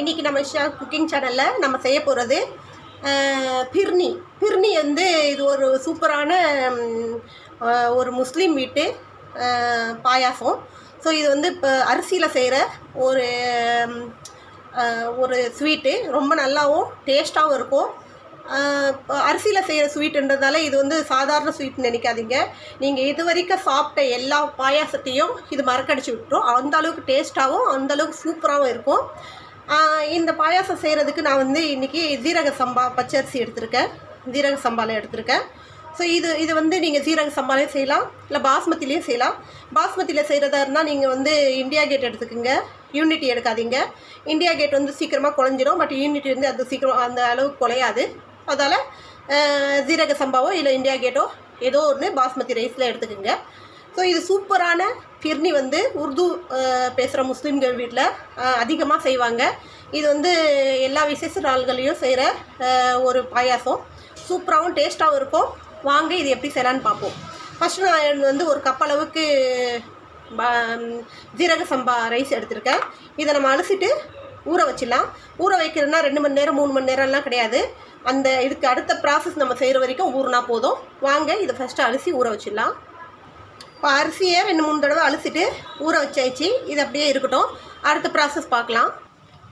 இன்றைக்கி நம்ம ஷா குக்கிங் சேனலில் நம்ம செய்ய போகிறது பிர்னி பிர்னி வந்து இது ஒரு சூப்பரான ஒரு முஸ்லீம் வீட்டு பாயாசம். ஸோ இது வந்து இப்போ அரிசியில் செய்கிற ஒரு ஒரு ஸ்வீட்டு ரொம்ப நல்லாவும் டேஸ்ட்டாகவும் இருக்கும். அரிசியில் செய்கிற ஸ்வீட்டுன்றதால இது வந்து சாதாரண ஸ்வீட்னு நினைக்காதீங்க. நீங்கள் இது வரைக்கும் சாப்பிட்ட எல்லா பாயாசத்தையும் இது மறக்கடிச்சு விட்டுரும். அந்த அளவுக்கு டேஸ்ட்டாகவும் அந்தளவுக்கு சூப்பராகவும் இருக்கும். இந்த பாயாசம் செய்கிறதுக்கு நான் வந்து இன்றைக்கி ஜீரக சம்பா பச்சரிசி எடுத்திருக்கேன். ஜீரக சம்பாவில் எடுத்திருக்கேன். ஸோ இது இது வந்து நீங்கள் ஜீரக சம்பாலையும் செய்யலாம். இல்லை பாஸ்மதிலையும் செய்யலாம். பாஸ்மதியில் செய்கிறதா இருந்தால் நீங்கள் வந்து இந்தியா கேட் எடுத்துக்கோங்க. யூனிட்டி எடுக்காதீங்க. இந்தியா கேட் வந்து சீக்கிரமாக குழஞ்சிரும். பட் யூனிட்டி வந்து அது சீக்கிரம் அந்த அளவுக்கு குலையாது. அதால் ஜீரக சம்பாவோ இல்லை இந்தியா கேட்டோ ஏதோ ஒன்று பாஸ்மதி ரைஸில் எடுத்துக்கோங்க. ஸோ இது சூப்பரான ஃபிர்னி வந்து உருது பேசுகிற முஸ்லீம்கள் வீட்டில் அதிகமாக செய்வாங்க. இது வந்து எல்லா விசேஷ நாள்களையும் செய்கிற ஒரு பாயாசம். சூப்பராகவும் டேஸ்ட்டாகவும் இருக்கும். வாங்க இது எப்படி செய்யலான்னு பார்ப்போம். ஃபஸ்ட்டு நான் வந்து ஒரு கப் அளவுக்கு ஜீரக சம்பா ரைஸ் எடுத்திருக்கேன். இதை நம்ம அலசிட்டு ஊற வச்சிடலாம். ஊற வைக்கிறதுனா ரெண்டு மணி நேரம் மூணு மணி நேரம்லாம் கிடையாது. அந்த இதுக்கு அடுத்த ப்ராசஸ் நம்ம செய்கிற வரைக்கும் ஊறினா போதும். வாங்க இதை ஃபஸ்ட்டு அரிசி ஊற வச்சிடலாம். இப்போ அரிசியை ரெண்டு மூணு தடவை அலசிட்டு ஊற வச்சாச்சு. இது அப்படியே இருக்கட்டும். அடுத்த ப்ராசஸ் பார்க்கலாம்.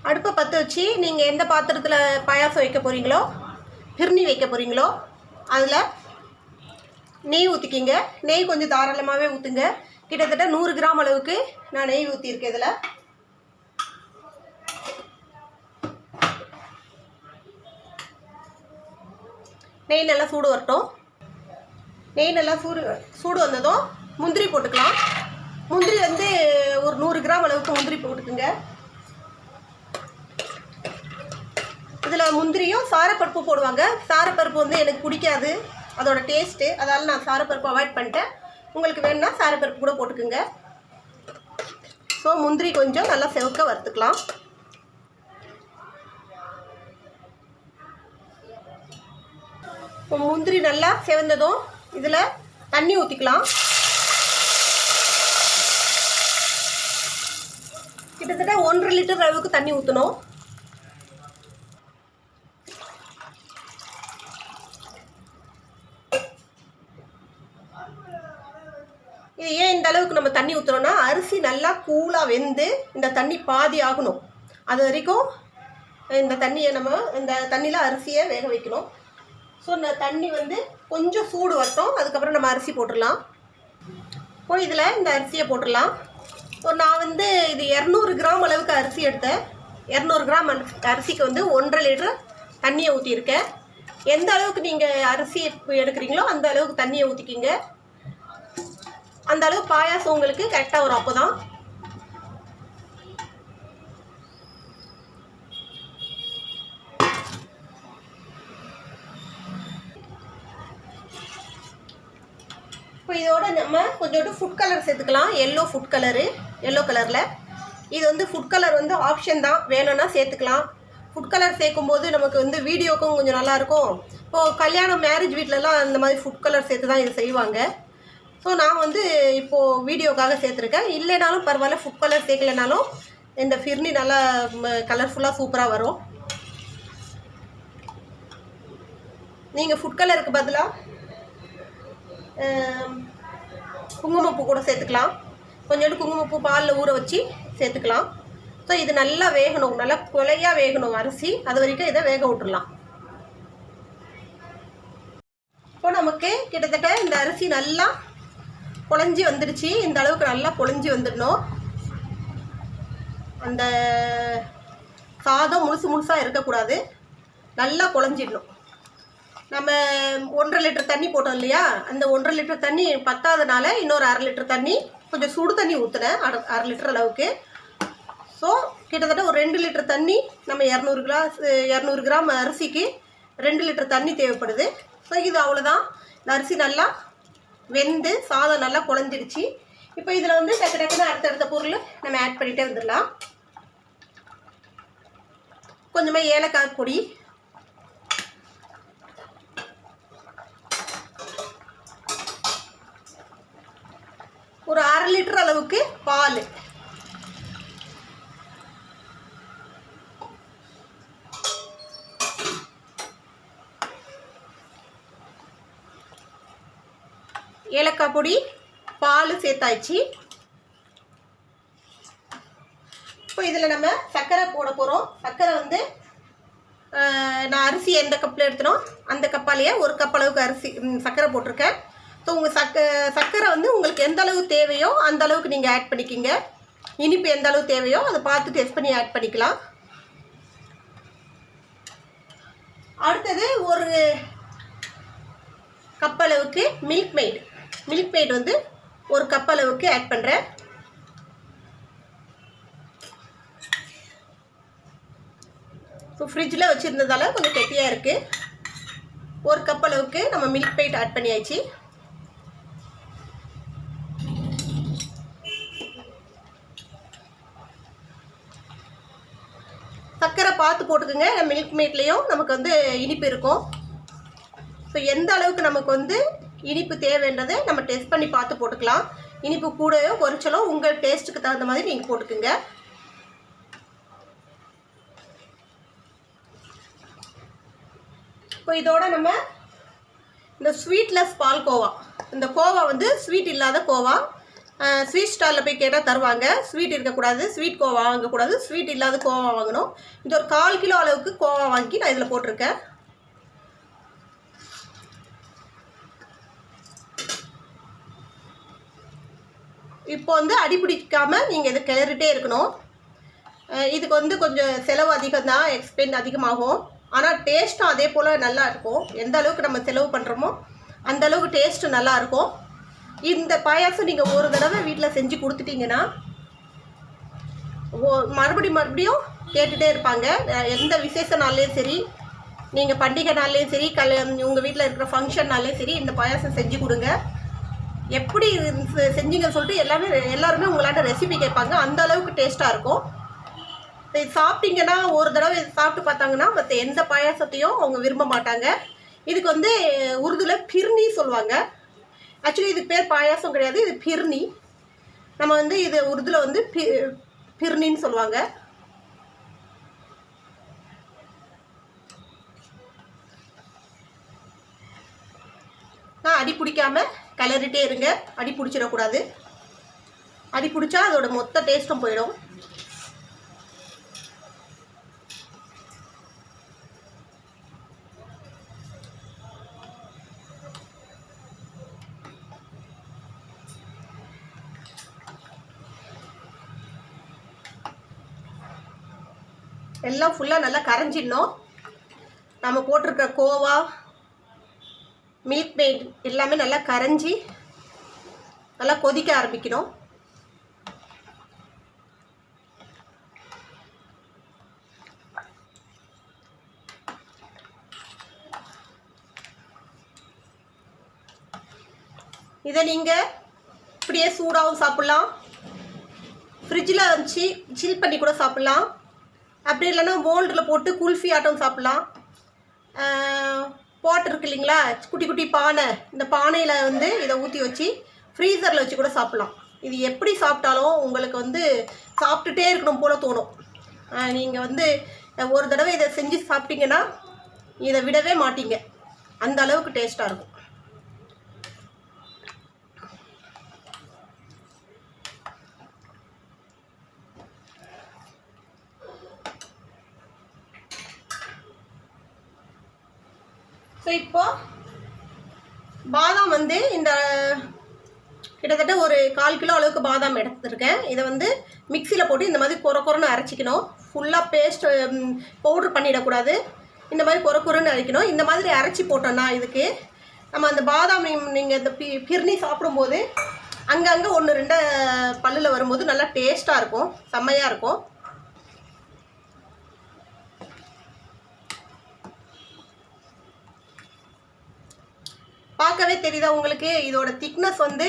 அடுப்பை பற்ற வச்சு நீங்கள் எந்த பாத்திரத்தில் பாயாசம் வைக்க போகிறீங்களோ பிரிணி வைக்க போகிறீங்களோ அதில் நெய் ஊற்றிக்கிங்க நெய் கொஞ்சம் தாராளமாகவே ஊற்றுங்க கிட்டத்தட்ட நூறு கிராம் அளவுக்கு நான் நெய் ஊற்றிருக்கேன் இதில். நெய் நல்லா சூடு வரட்டும். நெய் நல்லா சூடு சூடு வந்ததும் முந்திரி போட்டுக்கலாம். முந்திரி வந்து ஒரு நூறு கிராம் அளவுக்கு முந்திரி போட்டுக்குங்க. இதில் முந்திரியும் சாரப்பருப்பு போடுவாங்க. சாரப்பருப்பு வந்து எனக்கு பிடிக்காது. அதோட டேஸ்ட்டு அதால் நான் சாரப்பருப்பு அவாய்ட் பண்ணிட்டேன். உங்களுக்கு வேணும்னா சாரப்பருப்பு கூட போட்டுக்குங்க. ஸோ முந்திரி கொஞ்சம் நல்லா செவக்க வறுத்துக்கலாம். இப்போ முந்திரி நல்லா செவந்ததும் இதில் தண்ணி ஊற்றிக்கலாம் கிட்டத்தட்ட ஒன்றரை லிட்டர் அளவுக்கு தண்ணி ஊற்றணும் இது ஏன் இந்த அளவுக்கு நம்ம தண்ணி ஊற்றுறோம்னா அரிசி நல்லா கூலாக வெந்து இந்த தண்ணி பாதி ஆகணும். அது வரைக்கும் இந்த தண்ணியை நம்ம இந்த தண்ணியில் அரிசியை வேக வைக்கணும். ஸோ இந்த தண்ணி வந்து கொஞ்சம் சூடு வரட்டும். அதுக்கப்புறம் நம்ம அரிசி போட்டுடலாம். இப்போ இதில் இந்த அரிசியை போட்டுடலாம். இப்போ நான் வந்து இது இரநூறு கிராம் அளவுக்கு அரிசி எடுத்தேன். இரநூறு கிராம் அரிசிக்கு வந்து ஒன்றரை லிட்டர் தண்ணியை ஊற்றியிருக்கேன் எந்த அளவுக்கு நீங்கள் அரிசி எடுக்கிறீங்களோ அந்த அளவுக்கு தண்ணியை ஊற்றிக்கிங்க அந்த அளவுக்கு பாயாசம் உங்களுக்கு கரெக்டாக வரும் அப்போ தான் இப்போ இதோட நம்ம கொஞ்சோண்டு ஃபுட் கலர் சேர்த்துக்கலாம். எல்லோ ஃபுட் கலரு எல்லோ கலரில் இது வந்து ஃபுட் கலர் வந்து ஆப்ஷன் தான். வேணும்னா சேர்த்துக்கலாம். ஃபுட் கலர் சேர்க்கும்போது நமக்கு வந்து வீடியோக்கும் கொஞ்சம் நல்லாயிருக்கும் இப்போது கல்யாணம் மேரேஜ் வீட்டிலலாம் அந்த மாதிரி ஃபுட் கலர் சேர்த்து தான் இது செய்வாங்க. ஸோ நான் வந்து இப்போது வீடியோக்காக சேர்த்துருக்கேன். இல்லைனாலும் பரவாயில்ல ஃபுட் கலர் சேர்க்கலனாலும் இந்த ஃபிர்னி நல்லா கலர்ஃபுல்லாக சூப்பராக வரும். நீங்கள் ஃபுட் கலருக்கு பதிலாக குங்குமப்பூ கூட சேர்த்துக்கலாம். கொஞ்சோண்டு குங்குமப்பூ பாலில் ஊற வச்சு சேர்த்துக்கலாம். ஸோ இது நல்லா வேகணும். நல்லா கொலையாக வேகணும் அரிசி. அது வரைக்கும் இதை வேக விட்டுடலாம் இப்போ நமக்கு கிட்டத்தட்ட இந்த அரிசி நல்லா குழஞ்சி வந்துடுச்சு. இந்த அளவுக்கு நல்லா குழஞ்சி வந்துடணும். அந்த சாதம் முழுசு முழுசாக இருக்கக்கூடாது. நல்லா குழஞ்சிடணும் நம்ம ஒன்றரை லிட்டர் தண்ணி போட்டோம் இல்லையா? அந்த ஒன்றரை லிட்டர் தண்ணி பத்தாதனால இன்னொரு அரை லிட்டர் தண்ணி கொஞ்சம் சுடு தண்ணி ஊற்றுனேன் அரை அரை லிட்டர் அளவுக்கு. ஸோ கிட்டத்தட்ட ஒரு ரெண்டு லிட்டர் தண்ணி நம்ம இரநூறு கிளாஸ் இரநூறு கிராம் அரிசிக்கு ரெண்டு லிட்டர் தண்ணி தேவைப்படுது. ஸோ இது அவ்வளோதான் இந்த அரிசி நல்லா வெந்து சாதம் நல்லா குழஞ்சிடுச்சு. இப்போ இதில் வந்து டக்கு டக்குன்னு அடுத்தடுத்த பொருள் நம்ம ஆட் பண்ணிகிட்டே வந்துடலாம். கொஞ்சமாக ஏலக்காய் பொடி அரை லிட்டர் அளவுக்கு பால். ஏலக்காய் பொடி பால் சேர்த்தாச்சு. இப்போ இதில் நம்ம சர்க்கரை போட போகிறோம் சக்கரை வந்து நான் அரிசி எந்த கப்பில் எடுத்தனோ அந்த கப்பாலேயே ஒரு கப் அளவுக்கு அரிசி சக்கரை போட்டிருக்கேன். ஸோ உங்கள் சக்க சர்க்கரை வந்து உங்களுக்கு எந்த அளவு தேவையோ அந்த அளவுக்கு நீங்கள் ஆட் பண்ணிக்கிங்க. இனிப்பு எந்த அளவு தேவையோ அதை பார்த்து டெஸ்ட் பண்ணி ஆட் பண்ணிக்கலாம். அடுத்தது ஒரு கப் அளவுக்கு மில்க் மெய்டு மில்க் மெய்டு வந்து ஒரு கப் அளவுக்கு ஆட் பண்ணுறேன் ஸோ ஃப்ரிட்ஜில் வச்சுருந்ததால கொஞ்சம் கெட்டியாக இருக்குது ஒரு கப் அளவுக்கு நம்ம மில்க் பெயிட் ஆட் பண்ணியாச்சு சர்க்கரை பார்த்து போட்டுக்கோங்க. மில்க் மேட்லேயும் நமக்கு வந்து இனிப்பு இருக்கும். ஸோ எந்த அளவுக்கு நமக்கு வந்து இனிப்பு தேவைன்றதை நம்ம டெஸ்ட் பண்ணி பார்த்து போட்டுக்கலாம். இனிப்பு கூடயோ குறைச்சலோ உங்கள் டேஸ்ட்டுக்கு தகுந்த மாதிரி நீங்கள் போட்டுக்குங்க. இப்போ இதோட நம்ம இந்த ஸ்வீட்லெஸ் பால் கோவா. இந்த கோவா வந்து ஸ்வீட் இல்லாத கோவா. ஸ்வீட் ஸ்டாலில் போய் கேட்டால் தருவாங்க. ஸ்வீட் இருக்கக்கூடாது ஸ்வீட் கோவா வாங்கக்கூடாது. ஸ்வீட் இல்லாத கோவா வாங்கணும். இது ஒரு கால் கிலோ அளவுக்கு கோவா வாங்கி நான் இதில் போட்டிருக்கேன். இப்போ வந்து அடிபிடிக்காமல் நீங்கள் இதை கிளறிட்டே இருக்கணும். இதுக்கு வந்து கொஞ்சம் செலவு அதிகம் தான் எக்ஸ்பென்ஸ் அதிகமாகும் ஆனால் டேஸ்ட்டும் அதே போல் நல்லா இருக்கும். எந்த அளவுக்கு நம்ம செலவு பண்ணுறோமோ அந்த அளவுக்கு டேஸ்ட்டு நல்லா இருக்கும். இந்த பாயாசம் நீங்கள் ஒரு தடவை வீட்டில் செஞ்சு கொடுத்துட்டீங்கன்னா ஓ மறுபடி மறுபடியும் கேட்டுகிட்டே இருப்பாங்க. எந்த விசேஷ நாள்லேயும் சரி நீங்கள் பண்டிகை நாள்லேயும் சரி கல் உங்கள் வீட்டில் இருக்கிற ஃபங்க்ஷன் சரி இந்த பாயாசம் செஞ்சு கொடுங்க. எப்படி செஞ்சீங்கன்னு சொல்லிட்டு எல்லாமே எல்லாருமே உங்களாண்ட ரெசிபி கேட்பாங்க. அந்த அளவுக்கு டேஸ்ட்டாக இருக்கும். இது சாப்பிட்டீங்கன்னா ஒரு தடவை சாப்பிட்டு பார்த்தாங்கன்னா மற்ற எந்த பாயாசத்தையும் அவங்க விரும்ப மாட்டாங்க. இதுக்கு வந்து உருதுல பிர்னி சொல்லுவாங்க. ஆக்சுவலி இதுக்கு பேர் பாயாசம் கிடையாது. இது பிர்னி நம்ம வந்து இது உருதுல வந்து பி பிர்னின்னு சொல்லுவாங்க. நான் அடி பிடிக்காம கிளறிட்டே இருங்க. அடி பிடிச்சிடக்கூடாது. அடி பிடிச்சா அதோட மொத்த டேஸ்ட்டும் போயிடும். எல்லாம் ஃபுல்லாக நல்லா கரைஞ்சிடணும். நம்ம போட்டிருக்க கோவா மில்க் மேட் எல்லாமே நல்லா கரைஞ்சி நல்லா கொதிக்க ஆரம்பிக்கணும். இதை நீங்கள் இப்படியே சூடாகவும் சாப்பிட்லாம். ஃப்ரிட்ஜில் வச்சு சில் பண்ணி கூட சாப்பிட்லாம். அப்படி இல்லைன்னா மோல்டில் போட்டு குல்ஃபி ஆட்டம் சாப்பிட்லாம். பாட் இருக்கு இல்லைங்களா? குட்டி குட்டி பானை. இந்த பானையில் வந்து இதை ஊற்றி வச்சு ஃப்ரீசரில் வச்சு கூட சாப்பிட்லாம். இது எப்படி சாப்பிட்டாலும் உங்களுக்கு வந்து சாப்பிட்டுட்டே இருக்கணும் போல தோணும். நீங்கள் வந்து ஒரு தடவை இதை செஞ்சு சாப்பிட்டீங்கன்னா இதை விடவே மாட்டீங்க. அந்த அளவுக்கு டேஸ்ட்டாக இருக்கும். ஸோ இப்போது பாதாம் வந்து இந்த கிட்டத்தட்ட ஒரு கால் கிலோ அளவுக்கு பாதாம் எடுத்துருக்கேன். இதை வந்து மிக்சியில் போட்டு இந்த மாதிரி கொர குறைன்னு அரைச்சிக்கணும். ஃபுல்லாக பேஸ்ட் பவுட்ரு பண்ணிடக்கூடாது. இந்த மாதிரி குறை குறைன்னு அரைக்கணும். இந்த மாதிரி அரைச்சி போட்டோன்னா இதுக்கு நம்ம அந்த பாதாம் நீங்கள் இந்த பி பிர்னி சாப்பிடும்போது அங்கங்கே ஒன்று ரெண்டு பல்லில் வரும்போது நல்லா டேஸ்ட்டாக இருக்கும். செம்மையாக இருக்கும். பார்க்கவே தெரியுதா உங்களுக்கு? இதோட திக்னஸ் வந்து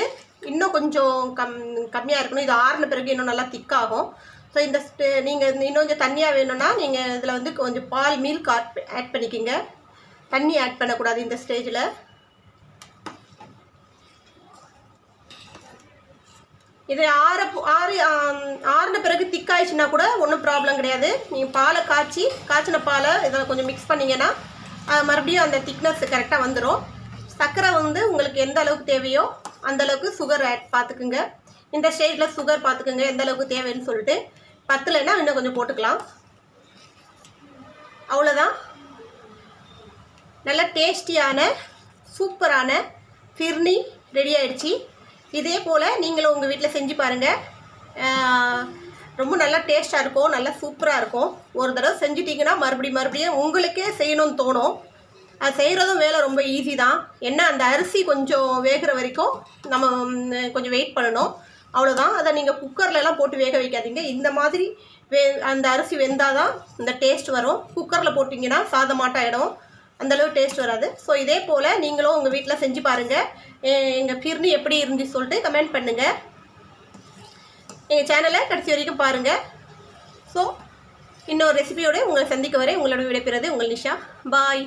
இன்னும் கொஞ்சம் கம் கம்மியாக இருக்கணும். இது ஆறின பிறகு இன்னும் நல்லா திக்காகும் ஸோ இந்த நீங்கள் இன்னும் கொஞ்சம் தண்ணியாக வேணும்னா நீங்கள் இதில் வந்து கொஞ்சம் பால் மில்க் ஆட் பண்ணிக்கிங்க. தண்ணி ஆட் பண்ணக்கூடாது இந்த ஸ்டேஜில் இது ஆற ஆறு ஆறின பிறகு திக்காயிடுச்சுன்னா கூட ஒன்றும் ப்ராப்ளம் கிடையாது. நீங்கள் பாலை காய்ச்சி காய்ச்சின பாலை இதில் கொஞ்சம் மிக்ஸ் பண்ணிங்கன்னா மறுபடியும் அந்த திக்னஸ் கரெக்டாக வந்துடும் சர்க்கரை வந்து உங்களுக்கு எந்த அளவுக்கு தேவையோ அந்த அளவுக்கு சுகர் ஆட் பார்த்துக்குங்க இந்த ஸ்டேஜில் சுகர் பார்த்துக்குங்க எந்த அளவுக்கு தேவைன்னு சொல்லிட்டு. பத்தலைன்னா இன்னும் கொஞ்சம் போட்டுக்கலாம். அவ்வளோதான் நல்ல டேஸ்டியான சூப்பரான ஃபிர்னி ரெடி ஆயிடுச்சு. இதே போல் நீங்களும் உங்கள் வீட்டில் செஞ்சு பாருங்கள் ரொம்ப நல்லா டேஸ்ட்டாக இருக்கும் நல்லா சூப்பராக இருக்கும். ஒரு தடவை செஞ்சிட்டிங்கன்னா மறுபடியும் மறுபடியும் உங்களுக்கே செய்யணும்னு தோணும். அது செய்கிறதும் வேலை ரொம்ப ஈஸி தான். என்ன அந்த அரிசி கொஞ்சம் வேகிற வரைக்கும் நம்ம கொஞ்சம் வெயிட் பண்ணணும். அவ்வளோதான் அதை நீங்கள் குக்கர்லலாம் போட்டு வேக வைக்காதீங்க. இந்த மாதிரி வே அந்த அரிசி வெந்தால் தான் இந்த டேஸ்ட் வரும் குக்கரில் போட்டிங்கன்னா சாதமாட்டாயிடும். அந்தளவு டேஸ்ட் வராது. ஸோ இதே போல் நீங்களும் உங்கள் வீட்டில் செஞ்சு பாருங்கள் எங்கள் பிர்னி எப்படி இருந்துச்சு சொல்லிட்டு கமெண்ட் பண்ணுங்கள் எங்கள் சேனலை கடைசி வரைக்கும் பாருங்கள் ஸோ இன்னொரு ரெசிபியோடு உங்களை சந்திக்க வரை உங்களோட விடைபெறது உங்கள் நிஷா. பாய்